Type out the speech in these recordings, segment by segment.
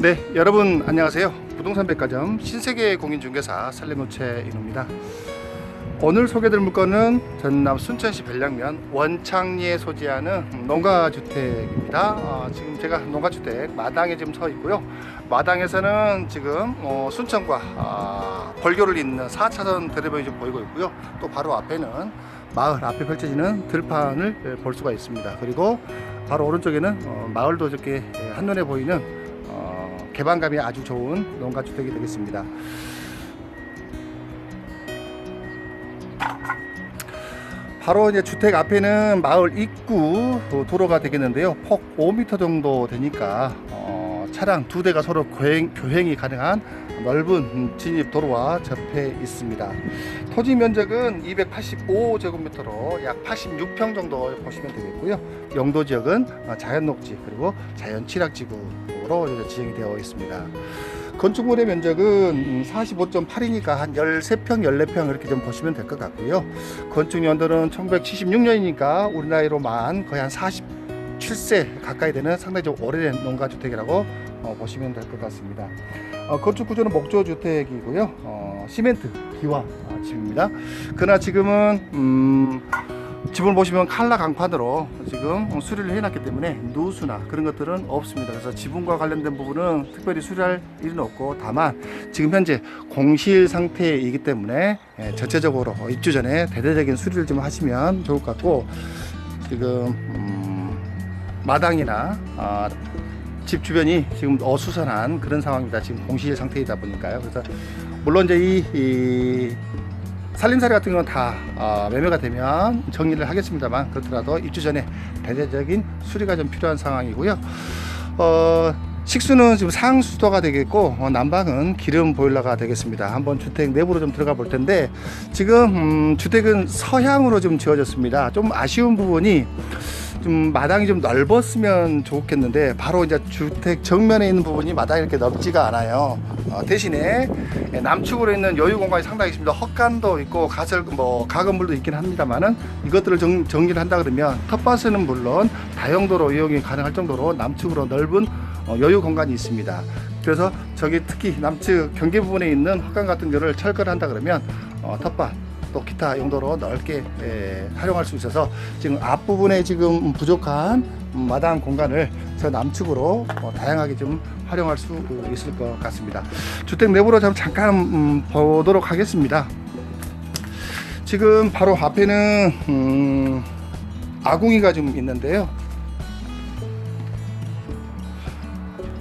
네, 여러분 안녕하세요. 부동산 백화점 신세계 공인중개사 살림업체 인호입니다. 오늘 소개드릴 물건은 전남 순천시 별량면 원창리에 소재하는 농가주택입니다. 어, 지금 제가 농가주택 마당에 지금 서 있고요. 마당에서는 지금 어, 순천과 아, 벌교를 잇는 4차선 대로변이 좀 보이고 있고요. 또 바로 앞에는 마을 앞에 펼쳐지는 들판을 예, 볼 수가 있습니다. 그리고 바로 오른쪽에는 어, 마을도 이렇게 예, 한눈에 보이는 어, 개방감이 아주 좋은 농가주택이 되겠습니다. 바로 이제 주택 앞에는 마을 입구 도로가 되겠는데요. 폭 5m 정도 되니까 어, 차량 두 대가 서로 교행, 교행이 가능한 넓은 진입 도로와 접해 있습니다. 토지 면적은 285제곱미터로 약 86평 정도 보시면 되겠고요. 용도 지역은 어, 자연 녹지 그리고 자연 취락지구 로 이제 지정이 되어 있습니다. 건축물의 면적은 45.8이니까 한 13평, 14평 이렇게 좀 보시면 될 것 같고요. 건축 연도는 1976년이니까 우리 나이로만 거의 한 47세 가까이 되는 상당히 좀 오래된 농가주택이라고 어, 보시면 될 것 같습니다. 어, 건축 구조는 목조 주택이고요. 어, 시멘트 기와 아, 집입니다. 그러나 지금은 음, 집을 보시면 칼라 강판으로 지금 수리를 해놨기 때문에 누수나 그런 것들은 없습니다. 그래서 지붕과 관련된 부분은 특별히 수리할 일은 없고 다만 지금 현재 공실 상태이기 때문에 예, 전체적으로 입주 전에 대대적인 수리를 좀 하시면 좋을 것 같고 지금 음, 마당이나 아, 집 주변이 지금 어수선한 그런 상황입니다. 지금 공실 상태이다 보니까요. 그래서 물론 이제 이, 이 살림살이 같은 경우는 다 어, 매매가 되면 정리를 하겠습니다만 그렇더라도 입주 전에 대대적인 수리가 좀 필요한 상황이고요. 어, 식수는 지금 상수도가 되겠고 어, 난방은 기름 보일러가 되겠습니다. 한번 주택 내부로 좀 들어가 볼 텐데 지금 음, 주택은 서향으로 좀 지어졌습니다. 좀 아쉬운 부분이 좀 마당이 좀 넓었으면 좋겠는데 바로 이제 주택 정면에 있는 부분이 마당이 이렇게 넓지가 않아요. 어, 대신에 예, 남측으로 있는 여유 공간이 상당히 있습니다. 헛간도 있고 가설 뭐 가건물도 있긴 합니다만은 이것들을 정, 정리를 한다 그러면 텃밭은 물론 다용도로 이용이 가능할 정도로 남측으로 넓은 어, 여유 공간이 있습니다. 그래서 저기 특히 남측 경계 부분에 있는 헛간 같은 거를 철거를 한다 그러면 어, 텃밭 또 기타 용도로 넓게 에, 활용할 수 있어서 지금 앞부분에 지금 부족한 음, 마당 공간을 저 남측으로 어, 다양하게 좀 활용할 수 있을 것 같습니다. 주택 내부로 좀 잠깐 음, 보도록 하겠습니다. 지금 바로 앞에는 음, 아궁이가 좀 있는데요.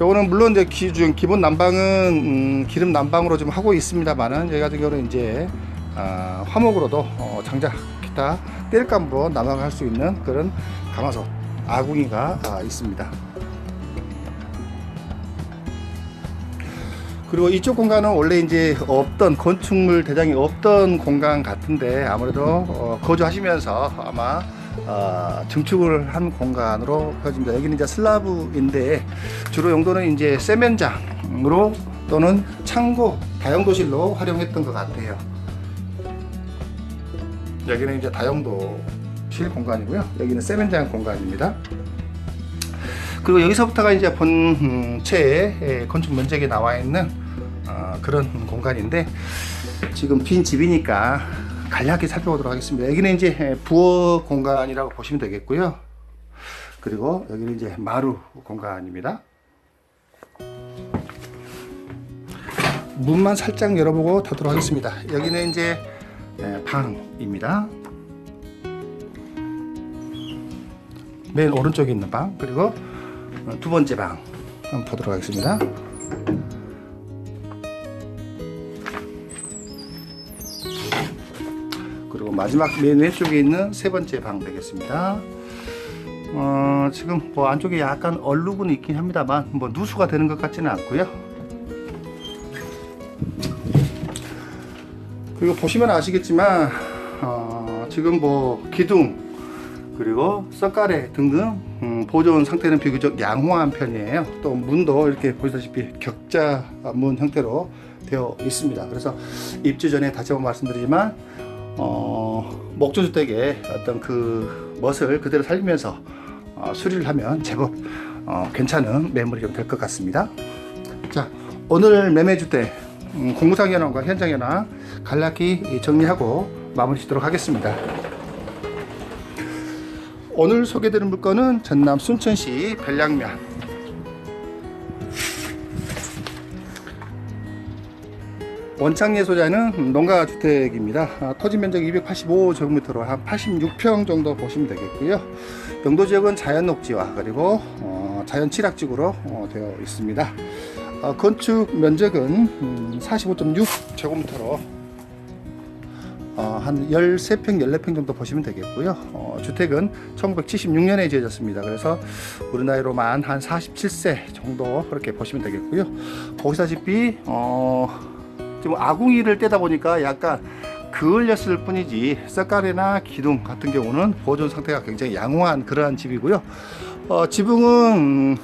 요거는 물론 이제 기준 기본 난방은 음, 기름 난방으로 좀 하고 있습니다만은 여기 같은 경우는 이제 아, 화목으로도 어, 장작 기타 땔감으로 난방할 수 있는 그런 가마솥 아궁이가 아, 있습니다. 그리고 이쪽 공간은 원래 이제 없던 건축물 대장이 없던 공간 같은데 아무래도 어, 거주하시면서 아마 어, 증축을 한 공간으로 보여집니다. 여기는 이제 슬라브인데 주로 용도는 이제 세면장으로 또는 창고 다용도실로 활용했던 것 같아요. 여기는 이제 다용도실 공간이고요. 여기는 세면장 공간입니다. 그리고 여기서부터가 이제 본체의 건축 면적에 나와 있는 어, 그런 공간인데 지금 빈 집이니까 간략하게 살펴보도록 하겠습니다. 여기는 이제 부엌 공간이라고 보시면 되겠고요. 그리고 여기는 이제 마루 공간입니다. 문만 살짝 열어보고 닫도록 하겠습니다. 여기는 이제 예, 방입니다. 맨 오른쪽에 있는 방 그리고 어, 두 번째 방 한번 보도록 하겠습니다. 그리고 마지막 맨 왼쪽에 있는 세 번째 방 되겠습니다. 어, 지금 뭐 안쪽에 약간 얼룩은 있긴 합니다만 뭐 누수가 되는 것 같지는 않고요. 그리고 보시면 아시겠지만 어, 지금 뭐 기둥 그리고 썩가래 등등 음, 보존 상태는 비교적 양호한 편이에요. 또 문도 이렇게 보시다시피 격자 문 형태로 되어 있습니다. 그래서 입주 전에 다시 한번 말씀드리지만 어, 목조주택의 어떤 그 멋을 그대로 살리면서 어, 수리를 하면 제법 어, 괜찮은 매물이 좀 될 것 같습니다. 자, 오늘 매매주택 음, 공무상 현황과 현장 현황 간략히 정리하고 마무리 짓도록 하겠습니다. 오늘 소개드린 물건은 전남 순천시 별량면 원창리 소재는 농가 주택입니다. 아, 토지 면적 285제곱미터로 한 86평 정도 보시면 되겠고요. 영도 지역은 자연 녹지와 그리고 어, 자연 칠학지구로 어, 되어 있습니다. 어, 건축 면적은 음, 45.6제곱미터로 어, 한 13평, 14평 정도 보시면 되겠고요. 어, 주택은 1976년에 지어졌습니다. 그래서 우리 나이로만 한 47세 정도 그렇게 보시면 되겠고요. 보시다시피 어, 지금 아궁이를 떼다 보니까 약간 그을렸을 뿐이지 썩가래나 기둥 같은 경우는 보존 상태가 굉장히 양호한 그러한 집이고요. 어, 지붕은 음,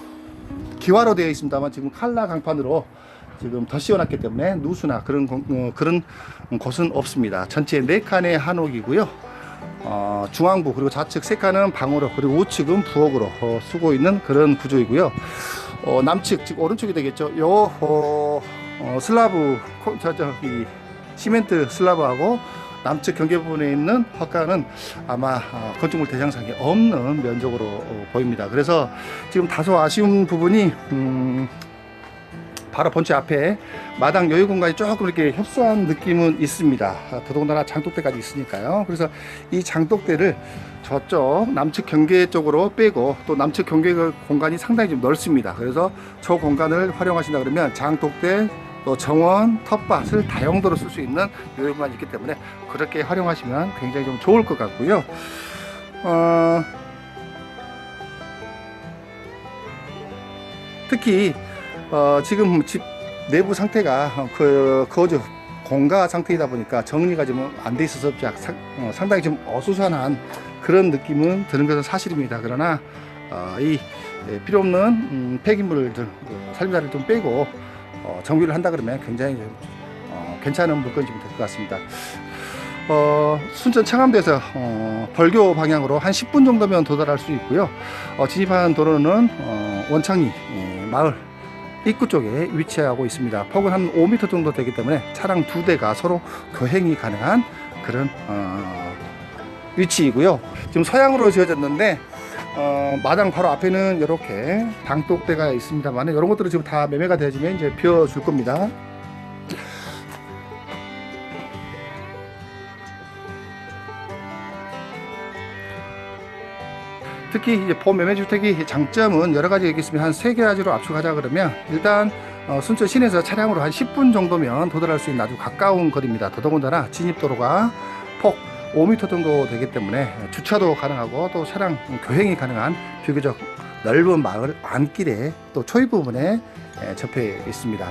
기와로 되어 있습니다만 지금 칼라 강판으로 지금 더 씌워놨기 때문에 누수나 그런 공- 어, 그런 곳은 없습니다. 전체 네 칸의 한옥이고요. 어, 중앙부 그리고 좌측 세 칸은 방으로 그리고 우측은 부엌으로 어, 쓰고 있는 그런 구조이고요. 어, 남측 즉 오른쪽이 되겠죠. 요 어, 어, 슬라브 코- 저 저기 시멘트 슬라브하고 남측 경계 부분에 있는 허가는 아마 어, 건축물 대장상에 없는 면적으로 어, 보입니다. 그래서 지금 다소 아쉬운 부분이 음, 바로 본체 앞에 마당 여유 공간이 조금 이렇게 협소한 느낌은 있습니다. 아, 더더군다나 장독대까지 있으니까요. 그래서 이 장독대를 저쪽 남측 경계 쪽으로 빼고 또 남측 경계 그 공간이 상당히 좀 넓습니다. 그래서 저 공간을 활용하신다 그러면 장독대 또 정원, 텃밭을 다용도로 쓸 수 있는 공간이 있기 때문에 그렇게 활용하시면 굉장히 좀 좋을 것 같고요. 어, 특히 어, 지금 집 내부 상태가 어, 그 거주 공가 상태이다 보니까 정리가 좀 안 돼 있어서 어, 상당히 좀 어수선한 그런 느낌은 드는 것은 사실입니다. 그러나 어, 이 예, 필요 없는 음, 폐기물들 어, 살림살이를 좀 빼고 어, 정비를 한다 그러면 굉장히 좀, 어, 괜찮은 물건이 좀 될 것 같습니다. 어, 순천 청암대에서 어, 벌교 방향으로 한 10분 정도면 도달할 수 있고요. 어, 진입하는 도로는 어, 원창리 예, 마을 입구 쪽에 위치하고 있습니다. 폭은 한 5m 정도 되기 때문에 차량 두 대가 서로 교행이 가능한 그런 어, 위치이고요. 지금 서양으로 지어졌는데 어, 마당 바로 앞에는 이렇게 방독대가 있습니다만 이런 것들은 지금 다 매매가 되어지면 이제 비워줄 겁니다. 특히 이제 보매매 주택의 장점은 여러 가지 있겠습니다. 한 세 가지로 압축하자 그러면 일단 어, 순천 시내에서 차량으로 한 10분 정도면 도달할 수 있는 아주 가까운 거리입니다. 더더군다나 진입도로가 폭 5m 정도 되기 때문에 주차도 가능하고 또 차량 교행이 가능한 비교적 넓은 마을 안길에 또 초입 부분에 예, 접해 있습니다.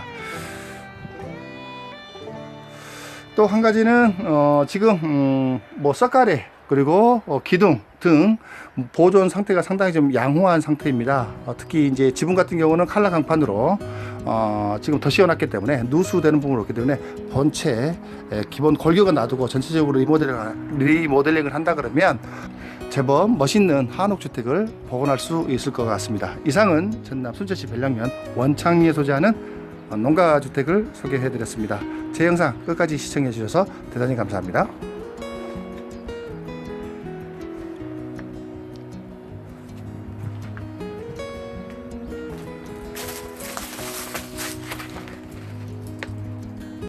또 한 가지는 어, 지금 음, 뭐 썩가래 그리고 어, 기둥 등 보존 상태가 상당히 좀 양호한 상태입니다. 어, 특히 이제 지붕 같은 경우는 칼라 강판으로 어, 지금 더 씌워놨기 때문에 누수되는 부분이 없기 때문에 본체 에, 기본 골격은 놔두고 전체적으로 리모델링, 리모델링을 한다 그러면 제법 멋있는 한옥 주택을 복원할 수 있을 것 같습니다. 이상은 전남 순천시 별량면 원창리에 소재하는 어, 농가 주택을 소개해 드렸습니다. 제 영상 끝까지 시청해 주셔서 대단히 감사합니다.